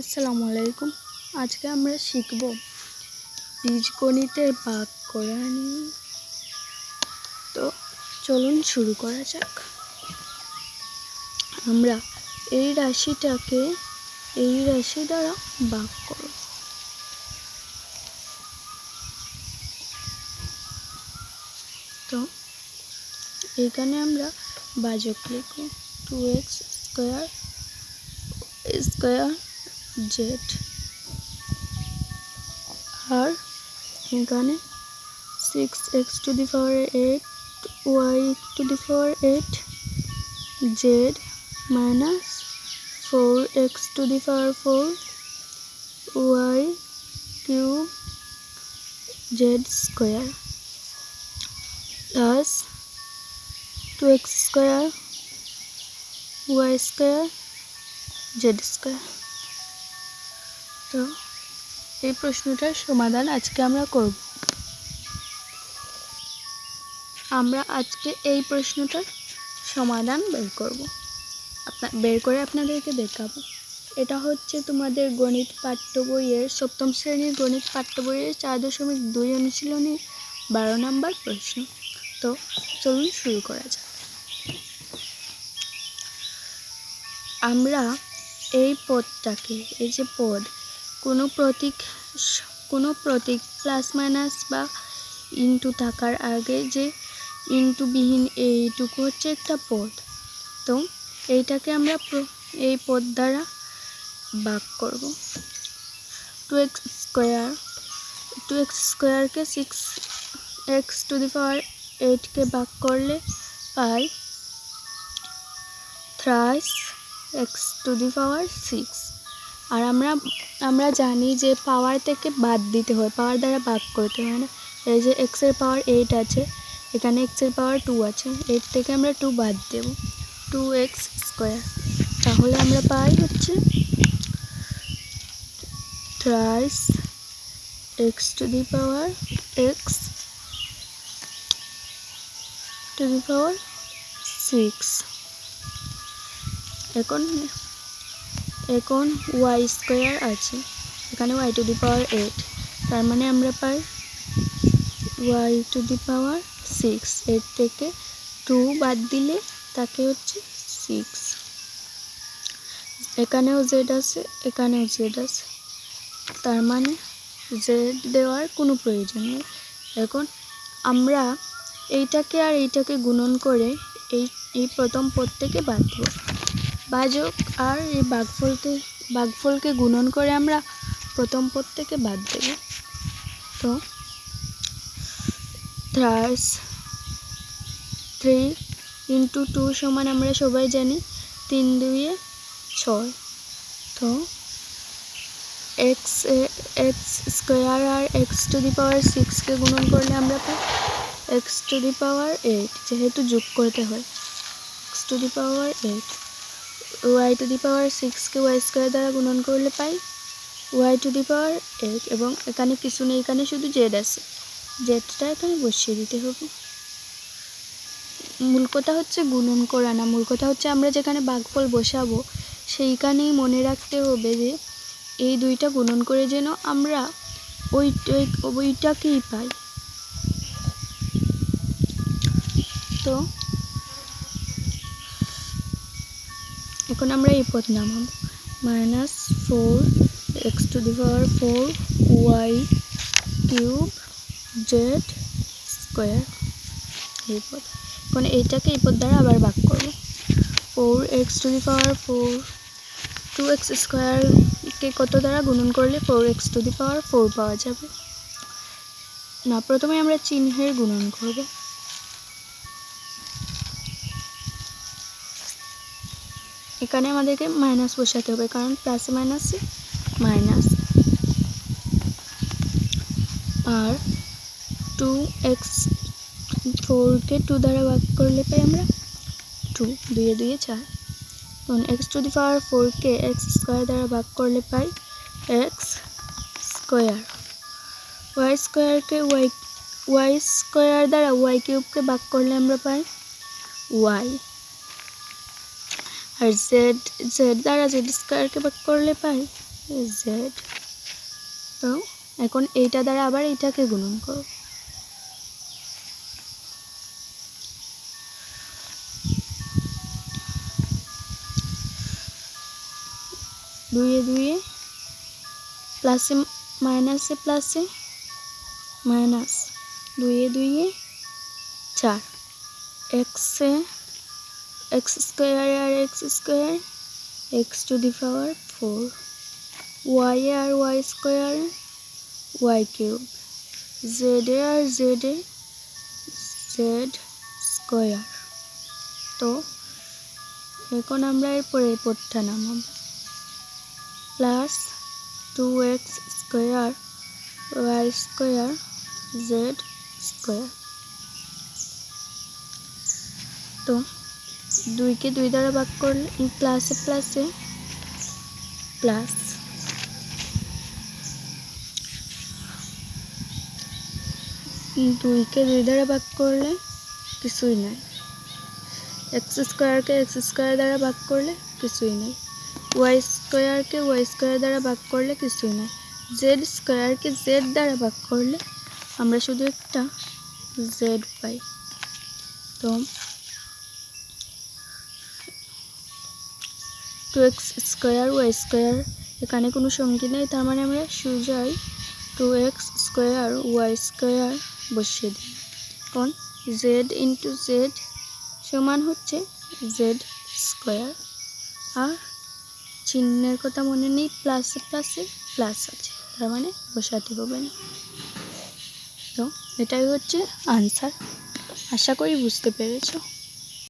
আসসালামু আলাইকুম আজকে আমরা শিখব বীজগণিতের ভাগ করা নিয়ে। তো চলুন শুরু করা যাক। আমরা এই রাশিটাকে এই রাশি দ্বারা ভাগ করব। তো এখানে আমরা বাজক লিখব। Two x square square z. আর এখানে six x to the power eight y to the power eight z minus four x to the power four y cube z square plus two x square y square z square তো এই প্রশ্নটার সমাধান আজকে আমরা করব। আমরা আজকে এই প্রশ্নটার সমাধান বের করব। আপনা, বের করে আপনাদেরকে দেখাবো। এটা হচ্ছে তোমাদের গণিত পাঠ্য বইয়ের সপ্তম শ্রেণির গণিত পাঠ্য বইয়ের চার দশমিক দুই অনুশীলনীর বারো নম্বর প্রশ্ন। তো চলুন শুরু করা যাক। আমরা এই পদটাকে, এই যে পদ কোনো প্রতীক কোনো প্রতীক প্লাস মাইনাস বা ইনটু থাকার আগে যে ইনটু বিহীন এইটুকু হচ্ছে একটা পদ। তো এইটাকে আমরা এই পদ দ্বারা ভাগ করব। Two x square two x স্কোয়ারকে six x to the power এইটকে ভাগ করলে পাই thrice x to the power six আর আমরা আমরা জানি যে পাওয়ার থেকে বাদ দিতে হয় পাওয়ার দ্বারা ভাগ করতে হয় না। এই যে এক্সের পাওয়ার এইট আছে, এখানে এক্সের পাওয়ার টু আছে এইট থেকে আমরা টু বাদ দেব টু এক্স স্কোয়ার তাহলে আমরা পাই হচ্ছে thrice x to the power x to the power six এখন এখন ওয়াই স্কোয়ার আছে। এখানে y to the power eight তার মানে আমরা পাই y to the power six এর থেকে টু বাদ দিলে তাকে হচ্ছে সিক্স এখানেও জেড আছে, এখানেও জেড আছে। তার মানে জেড দেওয়ার কোনো প্রয়োজন নেই। এখন আমরা এইটাকে আর এইটাকে গুণন করে এই এই প্রথম পদ থেকে বাদ দেব। বাজক আর এই বাঘফলকে বাঘফলকে গুণন করে আমরা প্রথম পদ থেকে বাদ দেব। তো থ্রাস থ্রি ইন্টু টু সমান আমরা সবাই জানি, তিন দুইয়ে ছয়। তো এক্স এক্স স্কোয়ার আর এক্স টু দি পাওয়ার সিক্সকে গুণন করলে আমরা পাই x to the power eight যেহেতু যোগ করতে হয়। X to the power eight y to the power সিক্সকে y square দ্বারা গুণন করলে পাই y to the power eight এবং এখানে কিছু নেই, এখানে শুধু জেড আছে। জেডটা এখানে বসিয়ে দিতে হবে। মূল কথা হচ্ছে গুণন করা না। মূল কথা হচ্ছে আমরা যেখানে বাঘফল বসাবো, সেইখানেই মনে রাখতে হবে যে এই দুইটা গুণন করে যেন আমরা ওই ওইটাকেই পাই। তো এখন আমরা এই পথ নামাবো। Minus four x to the power four y cube z square এই পথ এখন এইটাকে এই পথ দ্বারা আবার ভাগ করব। Four x to the power four two x স্কোয়ারকে কত দ্বারা গুণন করলে four x to the power four পাওয়া যাবে? না, প্রথমে আমরা চিহ্নের গুণন করব। এখানে আমাদেরকে মাইনাস বসাতে হবে, কারণ প্লাসে মাইনাসে মাইনাস আর টু এক্স ফোরকে টু দ্বারা ভাগ করলে পাই আমরা টু দুয়ে দুয়ে চার। তখন এক্স টু দি পাওয়ার ফোরকে এক্স স্কোয়ার দ্বারা ভাগ করলে পাই এক্স স্কোয়ার ওয়াই স্কোয়ারকে ওয়াই ওয়াই স্কোয়ার দ্বারা ওয়াই কিউবকে ভাগ করলে আমরা পাই ওয়াই আর জেড জেড দ্বারা জেড স্কোয়ারকে ভাগ করলে পাই? জেড তো এখন এইটা দ্বারা আবার এইটাকে গুণন করো। দুইয়ে দুইয়ে প্লাসে মাইনাসে প্লাসে মাইনাস। দুইয়ে দুইয়ে চার। এক্সে x square R x square, x to the power four. Y R y square, y cube. Z R z z square. তো, এখন আমরা এর পরের পদটা plus two x square, y square, z square. তো দুইকে দুই দ্বারা ভাগ করলে প্লাসে প্লাসে প্লাস দুইকে দুই দ্বারা ভাগ করলে কিছুই নাই। এক্স স্কোয়ারকে এক্স স্কোয়ার দ্বারা ভাগ করলে কিছুই নাই। ওয়াই স্কোয়ারকে ওয়াই স্কোয়ার দ্বারা ভাগ করলে কিছুই নাই। জেড স্কোয়ারকে জেড দ্বারা ভাগ করলে আমরা শুধু একটা জেড পাই। তো two x square, y square, এখানে কোনো সঙ্গী নেই, তার মানে আমরা সোজাই two x square, y square বসিয়ে দিই। এখন জেড ইন্টু জেড সমান হচ্ছে জেড স্কোয়ার। আর চিহ্নের কথা মনে নেই প্লাসে প্লাসে প্লাস আছে, তার মানে বসাতে হবে না। তো এটাই হচ্ছে আনসার আশা করি বুঝতে পেরেছ।